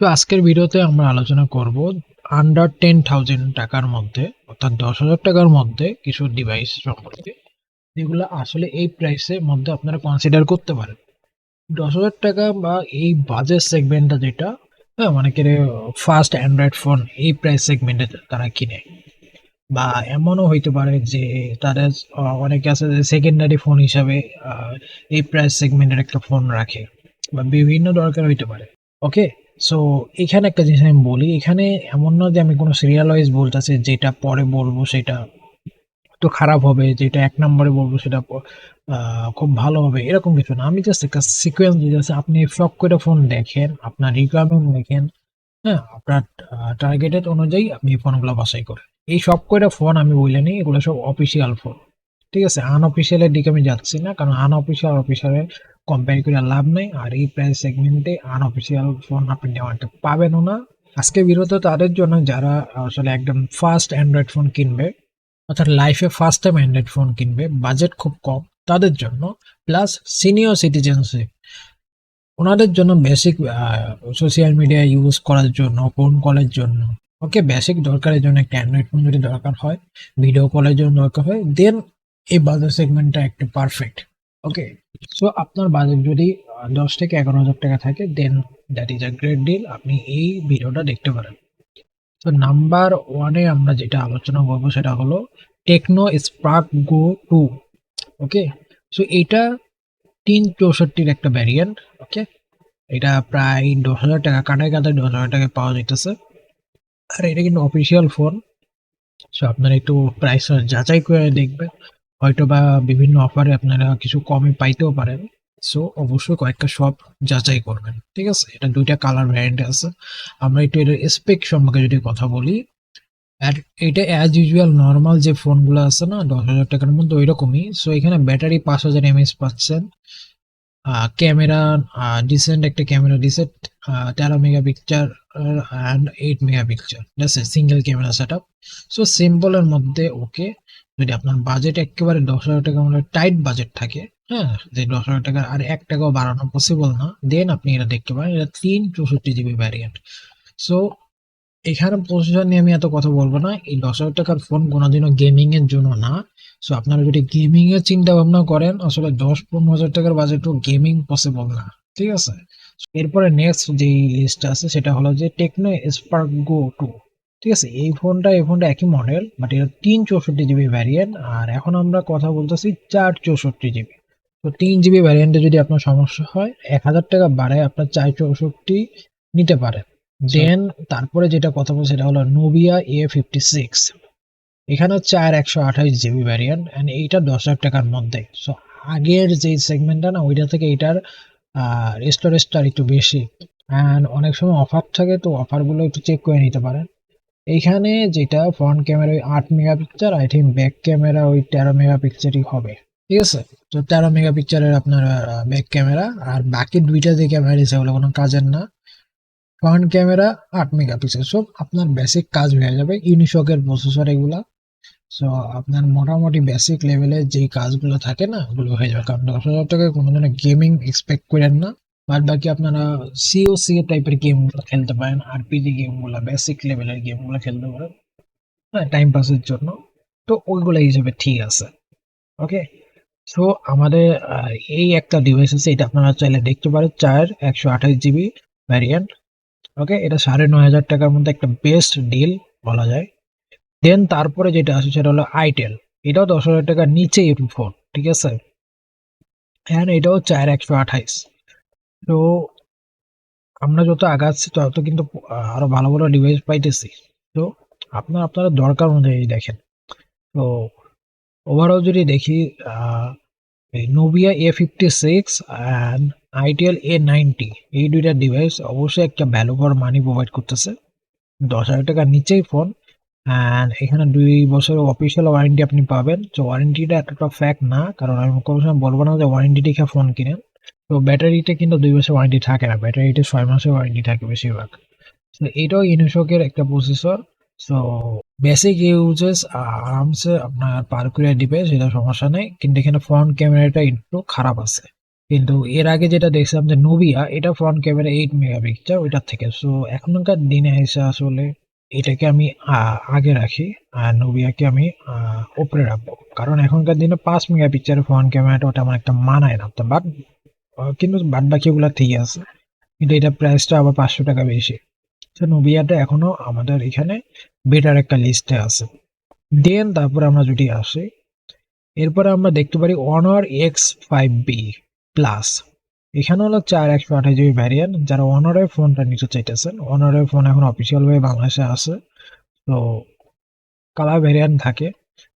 তো আজকের ভিডিওতে আমরা আলোচনা করব আন্ডার টেন থাউজেন্ড টাকার মধ্যে, অর্থাৎ দশ হাজার টাকার মধ্যে কিছু ডিভাইস সম্পর্কে, যেগুলো আসলে এই প্রাইসের মধ্যে আপনারা কনসিডার করতে পারেন। দশ হাজার টাকা বা এই বাজেট সেগমেন্টটা যেটা হ্যাঁ অনেকের ফার্স্ট অ্যান্ড্রয়েড ফোন এই প্রাইস সেগমেন্টে তারা কিনে। বা এমনও হইতে পারে যে তাদের, অনেকে আছে যে সেকেন্ডারি ফোন হিসাবে এই প্রাইস সেগমেন্টের একটা ফোন রাখে, বা বিভিন্ন দরকার হইতে পারে। ওকে সো এখানে একটা জিনিস আমি বলি, এখানে এমন না যে আমি কোনো সিরিয়াল ওয়াইজ বলতেছি যেটা পরে বলব সেটা তো খারাপ হবে, যেটা এক নম্বরে বলব সেটা খুব ভালো হবে, এরকম কিছু না। আমি জাস্ট একটা সিকোয়েন্স দিতেছি আপনি শখ করে ফোন দেখেন, আপনার রিকোয়ারমেন্ট দেখেন হ্যাঁ আপনার টার্গেটেড অনুযায়ী আপনি ফোনগুলো বাছাই করেন। এই সব কয়টা ফোন আমি বলে নিই, এগুলো সব অফিসিয়াল ফোন ঠিক আছে? আনঅফিসিয়ালের দিকে আমি যাচ্ছি না, কারণ আনঅফিসিয়াল অফিসিয়ালের কম্পেয়ার করে লাভ নেই আর এই প্রাইস সেগমেন্টে আনঅফিসিয়াল ফোন আপনি নেওয়াটা পাবেনও না আজকে বিরত তাদের জন্য যারা আসলে একদম ফার্স্ট অ্যান্ড্রয়েড ফোন কিনবে অর্থাৎ লাইফে ফার্স্ট টাইম অ্যান্ড্রয়েড ফোন কিনবে বাজেট খুব কম তাদের জন্য প্লাস সিনিয়র সিটিজেনশিপ ওনাদের জন্য বেসিক সোশ্যাল মিডিয়া ইউজ করার জন্য ফোন কলের জন্য ওকে বেসিক দরকারের জন্য একটা অ্যান্ড্রয়েড ফোন যদি দরকার হয় ভিডিও কলের জন্য দরকার হয় দেন এই বাজার সেগমেন্টটা একটু পারফেক্ট ওকে সো আপনার বাজেট যদি দশ থেকে এগারো হাজার টাকা থাকে then that is a great deal আপনি এই ভিডিওটা দেখতে পারেন। তো নাম্বার ওয়ানে আমরা যেটা আলোচনা করব সেটা হলো Tecno Spark Go two okay so এটা তিন চৌষট্টির একটা ভ্যারিয়েন্ট ওকে এটা প্রায় দশ হাজার টাকা কাটায় কাটায় দশ হাজার টাকায় পাওয়া যাইতেছে। আর এটা কিন্তু অফিসিয়াল ফোন সো আপনারা একটু প্রাইস যাচাই করে দেখবেন। হয়তো বা বিভিন্ন অফারে আপনারা কিছু কমে পাইতেও পারেন। সো অবশ্যই কয়েকটা শপ যাচাই করবেন, ঠিক আছে? এটা দুইটা কালার ভ্যারিয়েন্ট আছে। আমরা একটু এটার স্পেক সম্পর্কে যদি কথা বলি, আর এটা অ্যাজ ইউজুয়াল নর্মাল যে ফোনগুলো আছে না, দশ হাজার টাকার মধ্যে ওই রকমই সো এখানে ব্যাটারি পাঁচ হাজার এমএস পাচ্ছেন। ক্যামেরা ডিসেন্ট একটা ক্যামেরা ডিসেন্ট তেরো megapixel and eight megapixel single camera set up so সিম্পলের মধ্যে ওকে যদি আপনার বাজেট একেবারে দশ হাজার টাকা মানে টাইট বাজেট থাকে হ্যাঁ যে দশ হাজার টাকা, আর এক টাকাও বাড়ানো পসিবল না দেন আপনি এটা দেখতে পারেন, এটা তিন চৌষট্টি জিবি ভ্যারিয়েন্ট সো এখানে প্রসেসর নিয়ে আমি এত কথা বলব না, এই দশ হাজার টাকার ফোন কোনোদিনও এর জন্য না। সো আপনারা যদি গেমিং এর চিন্তা ভাবনা করেন, আসলে দশ পনেরো হাজার টাকার বাজেটও গেমিং পসিবল না, ঠিক আছে? এরপরে নেক্সট যেই লিস্ট আছে সেটা হলো যে টেকনো স্পার্ক গো টু ঠিক আছে? এই ফোনটা এই ফোনটা একই মডেল বাট এটা তিন চৌষট্টি জিবি ভ্যারিয়েন্ট আর এখন আমরা কথা বলতেছি চার চৌষট্টি জিবি তো তিন জিবি ভ্যারিয়েন্টে যদি আপনার সমস্যা হয় এক হাজার টাকা বাড়ায় আপনার চার চৌষট্টি নিতে পারেন। দেন তারপরে যেটা কথা বলছে সেটা হলো নোবিয়া এ ফিফটি সিক্স এখানে চার একশো আঠাশ জিবি ভ্যারিয়েন্ট অ্যান্ড এইটা দশ হাজার টাকার মধ্যে। সো আগের যে সেগমেন্টটা না ওইটা থেকে এটার স্টোরেজটা একটু বেশি। অ্যান্ড অনেক সময় অফার থাকে তো অফারগুলো একটু চেক করে নিতে পারেন। এইখানে যেটা ফ্রন্ট ক্যামেরা ওই আট megapixel I think back camera ওই তেরো মেগাপিক্সেলই হবে। ঠিক আছে? তো তেরো মেগাপিক্সেলের আপনার ব্যাক ক্যামেরা আর বাকি দুইটা যে ক্যামেরা দিয়েছে ওগুলো কোনো কাজের না। ফ্রন্ট ক্যামেরা আট মেগা মেগাপিক্সেল সব আপনার বেসিক কাজ হয়ে যাবে। ইউনিশকের প্রসেসর এগুলা। সো আপনার মোটামুটি বেসিক লেভেলে যেই কাজগুলো থাকে না, ওগুলো হয়ে যাবে। কারণ দশ হাজার টাকায় কোনো ধরনের গেমিং এক্সপেক্ট করেন না। বাদ বাকি আপনারা সিও সি টাইপের গেমগুলো খেলতে পারেন আরপিজি গেমগুলো বেসিক লেভেলের গেমগুলো খেলতে পারেন। হ্যাঁ টাইম পাসের জন্য। তো ওইগুলো হিসেবে ঠিক আছে। ওকে সো আমাদের এই একটা ডিভাইস আছে, এটা আপনারা চাইলে দেখতে পারেন। চার, একশো আঠাশ জিবি ভ্যারিয়েন্ট ওকে এটা সাড়ে নয় হাজার টাকার মধ্যে একটা বেস্ট ডিল বলা যায়। দেন তারপরে যেটা আছে সেটা হলো আইটেল এটাও দশ হাজার টাকার নিচে একটু ফোন ঠিক আছে? হ্যাঁ এটাও চার একশো আঠাইশ। তো আমরা যত আগাচ্ছি তত কিন্তু আরও ভালো ভালো ডিভাইস পাইতেছি। তো আপনার, আপনারা দরকার অনুযায়ী দেখেন। তো ওভারঅল যদি দেখি Nubia A fifty six and itel A ninety এই দুইটা ডিভাইস অবশ্যই একটা ভ্যালু ফর মানি প্রোভাইড করতেছে। দশ হাজার টাকার নিচেই ফোন অ্যান্ড এখানে দুই বছরের অফিসিয়াল ওয়ারেন্টি আপনি পাবেন। তো ওয়ারেন্টিটা এতটা ফ্যাক্ট না, কারণ আমি কোনো সময় বলব না যে ওয়ারেন্টি দেখে ফোন কিনেন। তো ব্যাটারিটা কিন্তু দুই বছর ওয়ারেন্টি থাকে না। ব্যাটারিতে ছয় মাসের ওয়ারেন্টি থাকে বেশিরভাগ। তো এটাও ইনোশকের একটা প্রসেসর সো বেসিক ইউজেস আরামসে আপনার পার করে দিবে, সেটা সমস্যা নেই। কিন্তু এখানে ফ্রন্ট ক্যামেরাটা একটু খারাপ আছে। কিন্তু এর আগে যেটা দেখছিলাম যে নোবিয়া এটা front camera eight mega megapixel ওইটার থেকে। সো এখনকার দিনে এসে আসলে এটাকে আমি আগে রাখি আর নোবিয়াকে আমি উপরে রাখব। কারণ এখনকার দিনে পাঁচ মেগা মেগাপিক্সেলের ফ্রন্ট ক্যামেরাটা ওটা আমার একটা মানায় না। তো বাট কিন্তু বাদ বাকিগুলো ঠিক আছে। কিন্তু এটা প্রাইসটা আবার পাঁচশো টাকা বেশি। তো নোবিয়াটা এখনও আমাদের এখানে বেটার একটা লিস্টে আছে। দেন তারপর আমরা যদি আসি, এরপরে আমরা দেখতে পারি Honor X five B plus এখানে হলো চার একশো আঠাশ জিবি ভ্যারিয়েন্ট যারা অনারের ফোনটা নিতে চাইতেছেন অনারের ফোন এখন অফিসিয়াল ভাবে বাংলাদেশে আছে। তো কালার ভ্যারিয়েন্ট থাকে।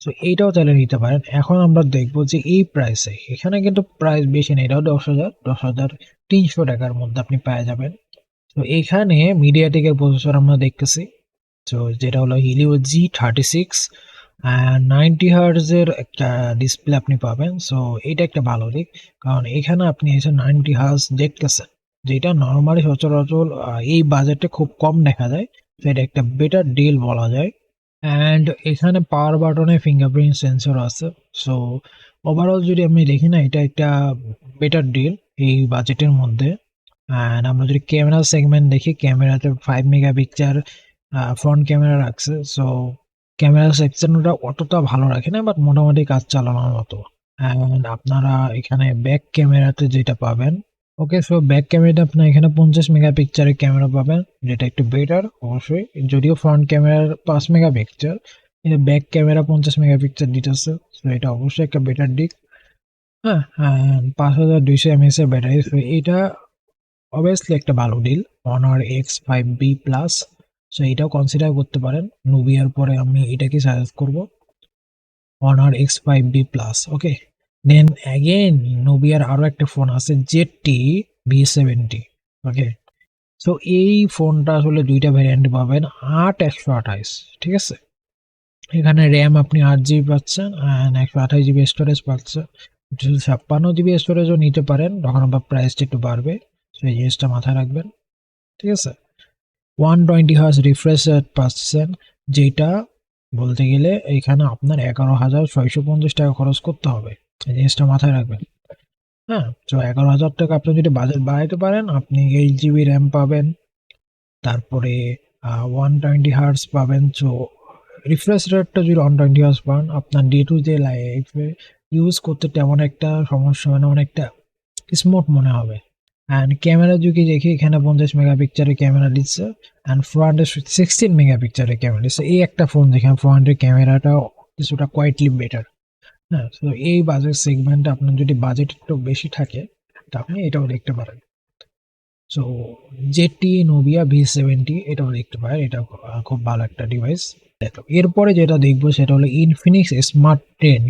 তো এইটাও চাইলে নিতে পারেন। এখন আমরা দেখব যে এই প্রাইসে এখানে কিন্তু প্রাইস বেশি নেই, এটাও দশ হাজার দশ হাজার তিনশো টাকার মধ্যে আপনি পেয়ে যাবেন। তো এখানে মিডিয়াটেকের প্রসেসর আমরা দেখতেছি। তো যেটা হলো Helio G thirty six ninety হার্জের একটা ডিসপ্লে আপনি পাবেন সো এটা একটা ভালো দিক। কারণ এখানে আপনি এসে নাইনটি হার্জ দেখতেছেন, যেটা নর্মালি সচরাচর এই বাজেটে খুব কম দেখা যায়, তো এটা একটা বেটার ডিল বলা যায়। অ্যান্ড এখানে পাওয়ার বাটনে ফিঙ্গারপ্রিন্ট সেন্সর আছে সো ওভারঅল যদি আমি দেখি না, এটা একটা বেটার ডিল এই বাজেটের মধ্যে। অ্যান্ড আমরা যদি ক্যামেরা সেগমেন্ট দেখি ক্যামেরাতে ফাইভ মেগাপিক্সেল ফ্রন্ট ক্যামেরা রাখছে সো ক্যামেরা সেকশনটা অতটা ভালো রাখে না বাট মোটামুটি কাজ চালানোর মতো। অ্যান্ড আপনারা এখানে ব্যাক ক্যামেরাতে যেটা পাবেন ওকে সো ব্যাক ক্যামেরাতে আপনার এখানে পঞ্চাশ মেগাপিক্সেলের ক্যামেরা পাবেন, যেটা একটু বেটার অবশ্যই। যদিও ফ্রন্ট ক্যামেরার পাঁচ মেগাপিক্সেল কিন্তু ব্যাক ক্যামেরা পঞ্চাশ মেগাপিক্সেল দিতেছে সো এটা অবশ্যই একটা বেটার দিক। হ্যাঁ পাঁচ হাজার দুইশো এমএস এর ব্যাটারি সো এটা অবভিয়াসলি একটা ভালো deal Honor X five B plus so এটাও কনসিডার করতে পারেন। নুবিয়ার পরে আমি এটাকে সাজেস্ট করব। Honor X five B plus okay then again নোবিয়ার আরও একটা ফোন আছে Z T V seventy okay so এই ফোনটা আসলে দুইটা ভ্যারিয়েন্ট পাবেন, আট একশো আঠাইশ, ঠিক আছে? এখানে র্যাম আপনি আট জিবি পাচ্ছেন অ্যান্ড একশো আঠাশ জিবি স্টোরেজ পাচ্ছেন। ছাপ্পান্ন জিবি স্টোরেজও নিতে পারেন, তখন আবার প্রাইসটা একটু বাড়বে। সেই জিনিসটা মাথায় রাখবেন, ঠিক আছে? One twenty hertz refresh rate পাচ্ছেন, যেটা বলতে গেলে এখানে আপনার এগারো হাজার ছয়শো পঞ্চাশ টাকা খরচ করতে হবে। এই জিনিসটা মাথায় রাখবেন। হ্যাঁ তো এগারো হাজার টাকা আপনি যদি বাজেট বাড়াইতে পারেন, আপনি এইট জিবি র্যাম পাবেন, তারপরে ওয়ান টোয়েন্টি হার্স পাবেন। তো রিফ্রেশ রেটটা যদি ওয়ান টোয়েন্টি হার্স পান, আপনার ডে টু ডে লাইফে ইউজ করতে তেমন একটা সমস্যা হয় না, অনেকটা স্মুথ মনে হবে। অ্যান্ড ক্যামেরা যদি দেখি এখানে পঞ্চাশ মেগাপিক্সেলের ক্যামেরা দিচ্ছে অ্যান্ড ফ্রন্টে সিক্সটিন মেগাপিক্সেলের ক্যামেরা দিচ্ছে এই একটা ফোন যেখানে ফ্রন্টের ক্যামেরাটা কিছুটা কোয়াইটলি বেটার হ্যাঁ তো এই বাজেট সেগমেন্টে আপনার যদি বাজেট একটু বেশি থাকে তা আপনি এটাও দেখতে পারেন so ZT Nubia V seventy এটাও দেখতে পারেন এটা খুব ভালো একটা ডিভাইস দেখো এরপরে যেটা দেখব সেটা হলো ইনফিনিক্স স্মার্ট টেন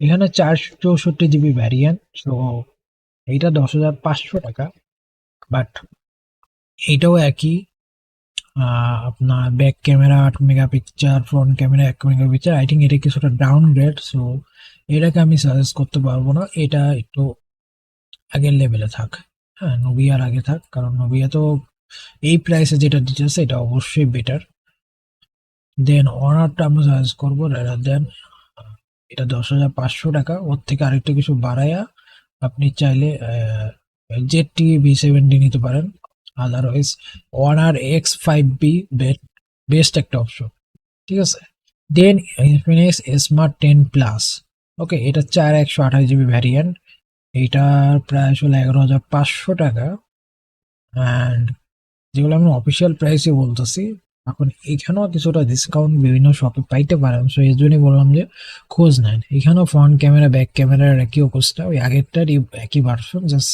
এখানে চারশো চৌষট্টি জিবি ভ্যারিয়েন্ট সো এইটা দশ হাজার পাঁচশো টাকা বাট এইটাও একই। আপনার ব্যাক ক্যামেরা আট মেগাপিক্সেল ফ্রন্ট ক্যামেরা এক মেগাপিক্সেল আই থিঙ্ক এটা কিছুটা ডাউন গ্রেড সো এটাকে আমি সাজেস্ট করতে পারব না। এটা একটু আগের লেভেলে থাক। হ্যাঁ নোভিয়ার আগে থাক, কারণ নোভিয়া তো এই প্রাইসে যেটা দিতেছে এটা অবশ্যই বেটার দেন অনারটা আমরা সাজেস্ট করব রাদার দেন এটা দশ হাজার পাঁচশো টাকা, ওর থেকে আরেকটু কিছু বাড়ায়া আপনি চাইলে জেড টি ভি সেভেন্টি নিতে পারেন। আদারওয়াইজ ওয়ান আর এক্স ফাইভ বি বেস্ট একটা অপশন ঠিক আছে? Then Infinix Smart ten plus okay এটা চার একশো আঠাশ জিবি ভ্যারিয়েন্ট এইটার প্রায় আসলে এগারো হাজার পাঁচশো টাকা। অ্যান্ড যেগুলো আমি অফিসিয়াল প্রাইসে বলতেছি এখন এখানেও কিছুটা ডিসকাউন্ট বিভিন্ন শপে পাইতে পারেন। সো এই জন্যই বললাম যে, খোঁজ নেন। এখানেও ফ্রন্ট ক্যামেরা ব্যাক ক্যামেরার একই অবস্থা। ওই আগেরটার একই ভার্সন জাস্ট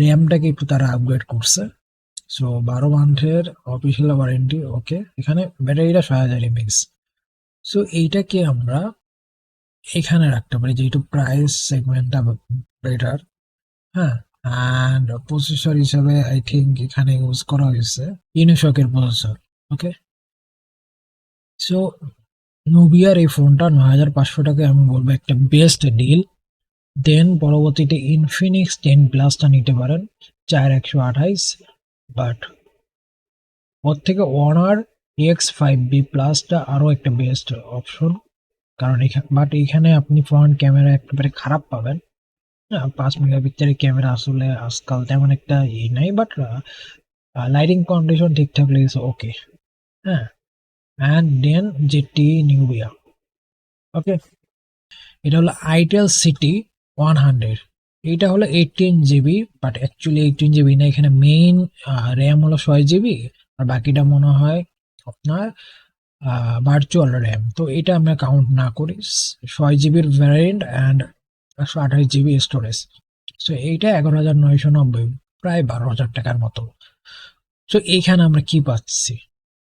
র্যামটাকে একটু তারা আপগ্রেড করছে। সো বারো মান্থের অফিসিয়াল ওয়ারেন্টি ওকে এখানে ব্যাটারিটা ছয় হাজার এমএক্স সো এইটাকে আমরা এখানে রাখতে পারি, যেহেতু প্রাইস সেগমেন্টটা বেটার হ্যাঁ অ্যান্ড প্রসেসর হিসাবে আই থিঙ্ক এখানে ইউজ করা হয়েছে। ইনোশকের প্রসেসর ওকে সো নোভিয়ার এই ফোনটা নয় হাজার পাঁচশো টাকায় আমি বলব একটা বেস্ট ডিল দেন পরবর্তীতে ইনফিনিক্স টেন প্লাসটা নিতে পারেন, চার একশো আঠাইশ বাট ওর থেকে ওয়ানার এক্স ফাইভ বি প্লাসটা আরও একটা বেস্ট অপশন কারণ এখানে বাট এখানে আপনি ফ্রন্ট ক্যামেরা একেবারে খারাপ পাবেন। হ্যাঁ পাঁচ মেগাপিক্সেলের ক্যামেরা আসলে আজকাল তেমন একটা ই নাই বাট লাইটিং কন্ডিশন ঠিকঠাক লেগেছে ওকে হ্যাঁ অ্যান্ড দেন যেটি নিউবিয়া ওকে এটা হলো আইটেল সিটি ওয়ান হান্ড্রেড এটা হলো eighteen GB but actually eighteen GB না, এখানে মেইন র্যাম হলো ছয় জিবি আর বাকিটা মনে হয় আপনার ভার্চুয়াল র্যাম তো এটা আমরা কাউন্ট না করি, ছয় জিবির ভ্যারিয়েন্ট অ্যান্ড একশো আঠাশ জিবি স্টোরেজ সো এইটা এগারো হাজার নয়শো নব্বই, প্রায় বারো হাজার টাকার মতো। সো এইখানে আমরা কি পাচ্ছি?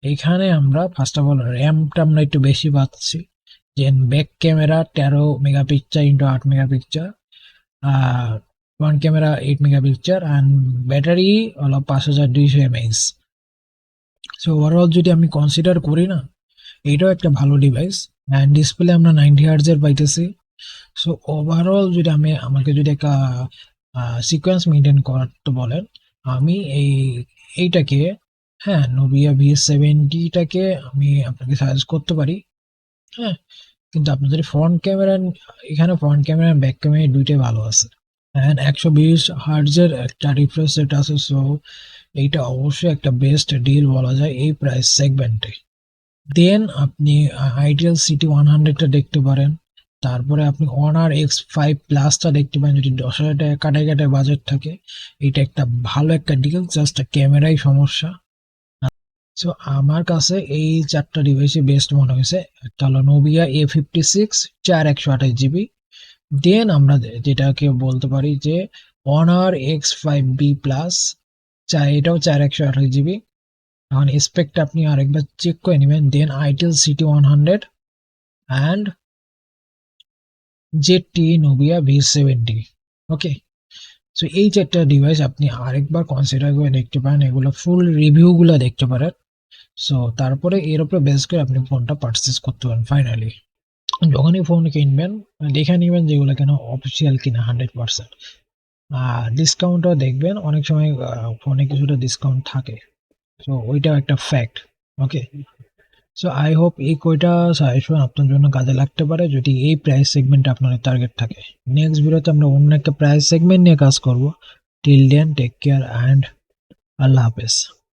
এইখানে আমরা ফার্স্ট অফ অল র্যামটা আমরা একটু বেশি পাচ্ছি যেন ব্যাক ক্যামেরা তেরো মেগাপিক্সেল ইন্টু আট megapixel front camera eight megapixel and battery হলো পাঁচ হাজার দুইশো এমএইচ সো ওভারঅল যদি আমি কনসিডার করি না, এটাও একটা ভালো ডিভাইস অ্যান্ড ডিসপ্লে আমরা নাইনটি হার্জের পাইতেছি। সো ওভারঅল যদি আমি, আমাকে যদি একটা সিকোয়েন্স মেনটেন করতে বলেন, আমি এই, এইটাকে হ্যাঁ নোবিয়া ভি সেভেন্টিটাকে আমি আপনাকে সাজেস্ট করতে পারি। হ্যাঁ কিন্তু আপনি যদি ফ্রন্ট ক্যামেরা এখানে ফ্রন্ট ক্যামেরা ব্যাক ক্যামেরা দুইটাই ভালো আছে। অ্যান্ড একশো বিশ হার্জের একটা রিফ্রেশ রেট আছে সো এইটা অবশ্যই একটা বেস্ট ডিল বলা যায় এই প্রাইস সেগমেন্টে দেন আপনি আইডিয়াল সিটি ওয়ান হান্ড্রেডটা দেখতে পারেন। তারপরে আপনি অনার এক্স ফাইভ প্লাসটা দেখতে পারেন, যদি দশ হাজার টাকা কাটায় কাটায় বাজেট থাকে। এটা একটা ভালো একটা ডিল জাস্ট ক্যামেরাই সমস্যা। সো আমার কাছে এই চারটা ডিভাইসই বেস্ট মনে হয়েছে। একটা হলো নোবিয়া এ ফিফটি সিক্স চার একশো আঠাশ জিবি দেন আমরা যেটাকে বলতে পারি যে Honor X five B plus চার, এটাও চার একশো আঠাশ জিবি এখন স্পেকটা আপনি আরেকবার চেক করে নেবেন। Then itel City one hundred and Z T Nubia V seventy okay so এই চারটা ডিভাইস আপনি আরেকবার কনসিডার করে দেখতে পারেন। এগুলো ফুল রিভিউগুলো দেখতে পারেন। সো তারপরে এর উপরে বেস করে আপনি ফোনটা পারচেস করতে পারেন ফাইনালি যখনই ফোন কিনবেন, দেখে নেবেন যেগুলো কেন অফিসিয়াল কিনা হান্ড্রেড পার্সেন্ট আর ডিসকাউন্টও দেখবেন, অনেক সময় ফোনে কিছুটা ডিসকাউন্ট থাকে। সো ওইটাও একটা fact okay so I hope এই কয়টা সাজেশন আপনার জন্য কাজে লাগতে পারে, যদি এই প্রাইস সেগমেন্টে আপনার টার্গেট থাকে। নেক্সট ভিডিওতে আমরা অন্য একটা প্রাইস সেগমেন্ট নিয়ে কাজ করব। Till then take care and আল্লাহ হাফেজ।